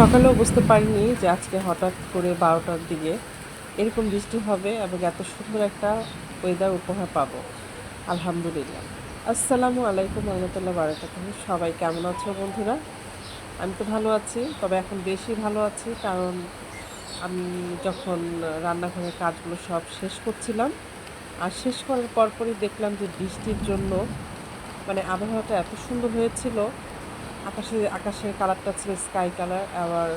সকালেও বুঝতে পারিনি যে আজকে হঠাৎ করে বারোটার দিকে এরকম বৃষ্টি হবে এবং এত সুন্দর একটা ওয়েদার উপহার পাবো। আলহামদুলিল্লাহ। আসসালামু আলাইকুম রহমতুল্লাহ বারাকাত সবাই কেমন আছো বন্ধুরা? আমি তো ভালো আছি, তবে এখন বেশি ভালো আছি কারণ আমি যখন রান্নাঘরের কাজগুলো সব শেষ করছিলাম, আর শেষ করার পরপরই দেখলাম যে বৃষ্টির জন্য মানে আবহাওয়াটা এত সুন্দর হয়েছিল আকাশে আকাশের কালারটা ছিল স্কাই কালার আবার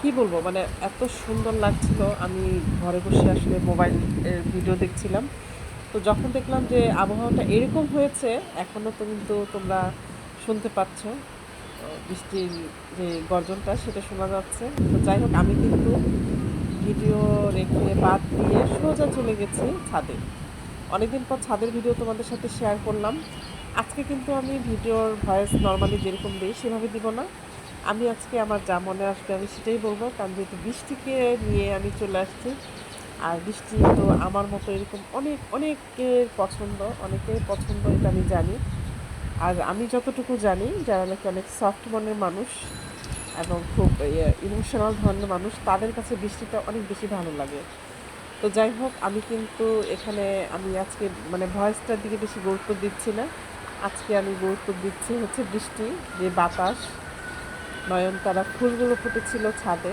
কি বলব মানে এত সুন্দর লাগছিল। আমি ঘরে বসে আসলে মোবাইল ভিডিও দেখছিলাম। তো যখন দেখলাম যে আবহাওয়াটা এরকম হয়েছে এখনও তো কিন্তু তোমরা শুনতে পাচ্ছ বৃষ্টির যে গর্জনটা, সেটা শোনা যাচ্ছে। তো যাই হোক, আমি কিন্তু ভিডিও রেখে বাদ দিয়ে সোজা চলে গেছি ছাদে। অনেকদিন পর ছাদের ভিডিও তোমাদের সাথে শেয়ার করলাম। আজকে কিন্তু আমি ভিডিওর ভয়েস নর্মালি যেরকম দিই, সেভাবে দিব না। আমি আজকে আমার যা মনে আসবে আমি সেটাই বলব। কারণ যেহেতু বৃষ্টিকে নিয়ে আমি চলে আসছি, আর বৃষ্টি তো আমার মতো এরকম অনেক, অনেকের পছন্দ অনেকের পছন্দ, এটা আমি জানি। আর আমি যতটুকু জানি, যারা নাকি অনেক সফট মনের মানুষ এবং খুব ইমোশনাল ধরনের মানুষ, তাদের কাছে বৃষ্টিটা অনেক বেশি ভালো লাগে। তো যাই হোক, আমি কিন্তু এখানে, আমি আজকে মানে ভয়েসটার দিকে বেশি গুরুত্ব দিচ্ছি না। আজকে আমি গুরুত্ব দিচ্ছি হচ্ছে বৃষ্টি, যে বাতাস, নয়নতারা ফুলগুলো ফুটেছিল ছাদে,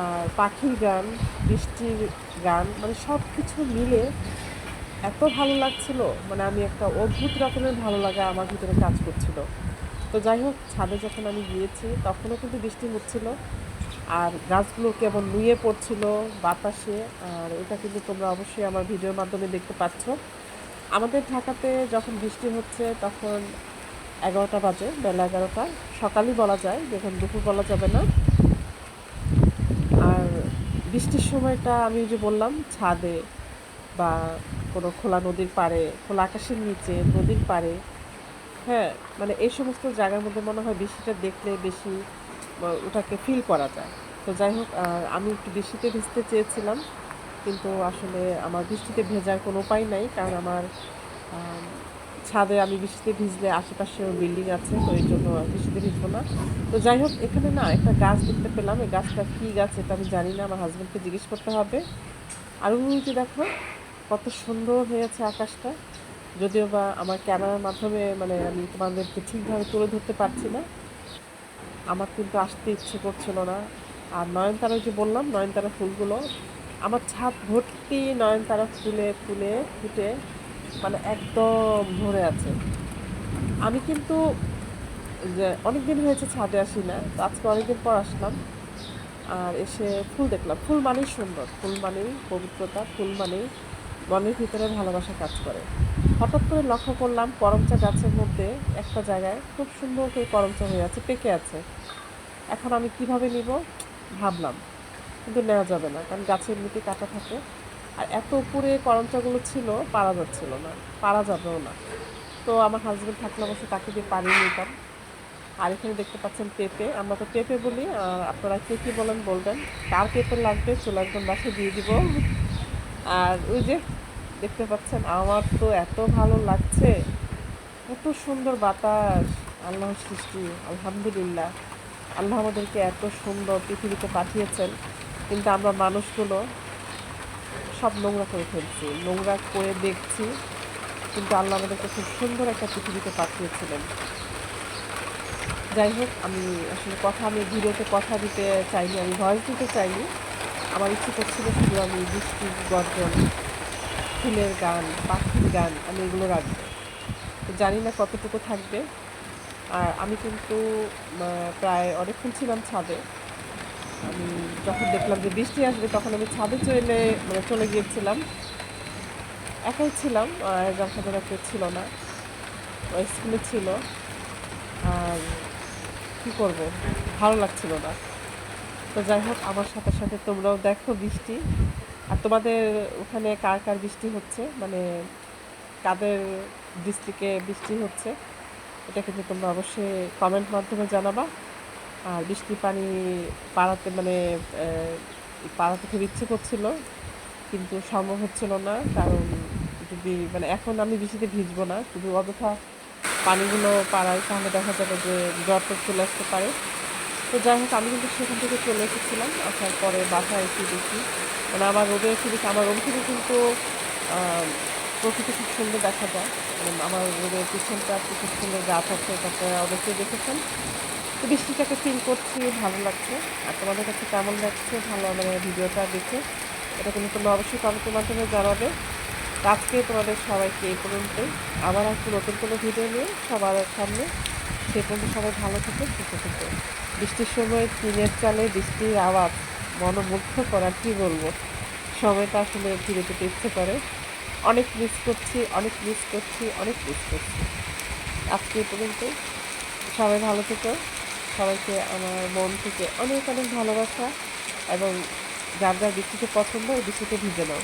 আর পাখির গান, বৃষ্টির গান মানে সব কিছু মিলে এত ভালো লাগছিল। মানে আমি একটা অদ্ভুত রকমের ভালো লাগা আমার ভিতরে কাজ করছিল। তো যাই হোক, ছাদে যখন আমি গিয়েছি, তখনও কিন্তু বৃষ্টি হচ্ছিল। আর গাছগুলো কেমন নুয়ে পড়ছিল বাতাসে, আর এটা কিন্তু তোমরা অবশ্যই আমার ভিডিওর মাধ্যমে দেখতে পাচ্ছ। আমাদের ঢাকাতে যখন বৃষ্টি হচ্ছে তখন এগারোটা বাজে, বেলা এগারোটা। সকালই বলা যায়, যখন দুপুর বলা যাবে না। আর বৃষ্টির সময়টা আমি যে বললাম, ছাদে বা কোনো খোলা নদীর পাড়ে, খোলা আকাশের নিচে, নদীর পাড়ে। হ্যাঁ মানে এই সমস্ত জায়গার মধ্যে মনে হয় বৃষ্টিটা দেখলে বেশি ওটাকে ফিল করা যায়। তো যাই হোক আমি একটু বৃষ্টিতে ভিজতে চেয়েছিলাম। কিন্তু আসলে আমার বৃষ্টিতে ভেজার কোনো উপায় নাই, কারণ আমার ছাদে আমি বৃষ্টিতে ভিজলে আশেপাশে বিল্ডিং আছে, তো এই জন্য বৃষ্টিতে ভিজবো না। তো যাই হোক, এখানে না একটা গাছ দেখতে পেলাম, এই গাছটা কী গাছ এটা আমি জানি না, আমার হাজব্যান্ডকে জিজ্ঞেস করতে হবে। আর যে দেখো, কত সুন্দর হয়েছে আকাশটা। যদিও বা আমার ক্যামেরার মাধ্যমে মানে আমি তোমাদেরকে ঠিকভাবে তুলে ধরতে পারছি না। আমার কিন্তু আসতে ইচ্ছে করছিল না। আর নয়নতারা যে বললাম, নয়নতারা ফুলগুলো আমার ছাদ ভর্তি নয়নতারা ফুলে ফুলে ফুটে মানে একদম ভরে আছে। আমি কিন্তু যে অনেক দিন হয়েছে ছাদে আসি না, তো আজকে অনেকদিন পর আসলাম। আর এসে ফুল দেখলাম। ফুল মানেই সুন্দর, ফুল মানেই পবিত্রতা, ফুল মানেই মনের ভিতরে ভালোবাসা কাজ করে। হঠাৎ করে লক্ষ্য করলাম করমচা গাছের মধ্যে একটা জায়গায় খুব সুন্দর করে করমচা হয়ে আছে, পেকে আছে। এখন আমি কীভাবে নিব? ভাবলাম। কিন্তু নেওয়া যাবে না, কারণ গাছের এমনিতে কাটা থাকে। আর এত উপরে করমচাগুলো ছিল, পারা যাচ্ছিল না, পারা যাবেও না। তো আমার হাজব্যান্ড থাকলে অবশ্যই তাকে দিয়ে পাড়িয়ে নিতাম। আর এখানে দেখতে পাচ্ছেন পেঁপে, আমরা তো পেঁপে বলি, আর আপনারা কে কী বলেন বলবেন। কার পেঁপে লাগবে চলে একদম বাসায় দিয়ে দিব। আর ওই যে দেখতে পাচ্ছেন, আমার তো এত ভালো লাগছে। কত সুন্দর বাতাস, আল্লাহর সৃষ্টি, আলহামদুলিল্লাহ। আল্লাহ আমাদেরকে এত সুন্দর পৃথিবীতে পাঠিয়েছেন। কিন্তু আমরা মানুষগুলো সব নোংরা করে ফেলছি। নোংরা করে দেখছি, কিন্তু আল্লাহ আমাদেরকে খুব সুন্দর একটা পৃথিবীতে পাঠিয়েছিলেন। যাই হোক, আমি আসলে কথা, আমি ভিডিওতে কথা দিতে চাইনি, আমি ভয়েস দিতে চাইনি। আমার ইচ্ছে করছিল শুধু আমি বৃষ্টির গর্জন, ফুলের গান, পাখির গান, আমি এগুলো রাখব। জানি না কতটুকু থাকবে। আর আমি কিন্তু প্রায় অনেকক্ষণ ছিলাম ছাদে। আমি যখন দেখলাম যে বৃষ্টি আসবে, তখন আমি ছাদে চলে মানে চলে গিয়েছিলাম। একাই ছিলাম জামসাদের কেউ ছিল না। স্কুলে ছিল। আর কি করব? ভালো লাগছিল না। তো যাই হোক, আমার সাথে সাথে তোমরাও দেখো বৃষ্টি। আর তোমাদের ওখানে কার কার বৃষ্টি হচ্ছে? মানে কাদের ডিস্ট্রিক্টে বৃষ্টি হচ্ছে? এটা কিন্তু তোমরা অবশ্যই কমেন্ট মাধ্যমে জানাবা। আর বৃষ্টির পানি পাড়াতে মানে পাড়াতে খুব ইচ্ছে করছিল, কিন্তু সম্ভব হচ্ছিল না, কারণ যদি মানে এখন আমি বৃষ্টিতে ভিজবো না শুধু অযথা পানিগুলো পাড়াই তাহলে দেখা যাবে যে জ্বর চলে আসতে পারে। তো যাই হোক, আমি কিন্তু সেখান থেকে চলে এসেছিলাম, আসার পরে বাসায় এসে দেখি। মানে আমার রুমে এসে দেখি, আমার রুম থেকে কিন্তু প্রকৃতি খুব সুন্দর দেখা যায়। মানে আমার রুমের পিছনটা খুব সুন্দর গাছ আছে তারপরে অবশ্যই দেখেছেন। তো বৃষ্টিটাকে ফিল করছি, ভালো লাগছে। আর তোমাদের কাছে কেমন লাগছে? ভালো মানে ভিডিওটা দেখে। এটা কিন্তু তোমরা অবশ্যই কমেন্টের মাধ্যমে জানাবে। আজকে তোমাদের সবাইকে এই পর্যন্ত আবার একটু নতুন কোনো ভিডিও নিয়ে সবার সামনে। সে পর্যন্ত সবাই ভালো থেকে, সুস্থ থেকে। বৃষ্টির সময় টিনের চালে বৃষ্টির আওয়াজ মনোমুগ্ধ করার কি বলব? সময়টা আসলে ফিরে যেতে ইচ্ছে করে। অনেক মিস করছি, অনেক মিস করছি, অনেক মিস করছি। আজকে এই পর্যন্তই। সবাই ভালো থেকো। সবাইকে আমার মন থেকে অনেক অনেক ভালোবাসা এবং যার যার বৃষ্টিতে পছন্দ, ওই বৃষ্টিতে ভিজে নাও।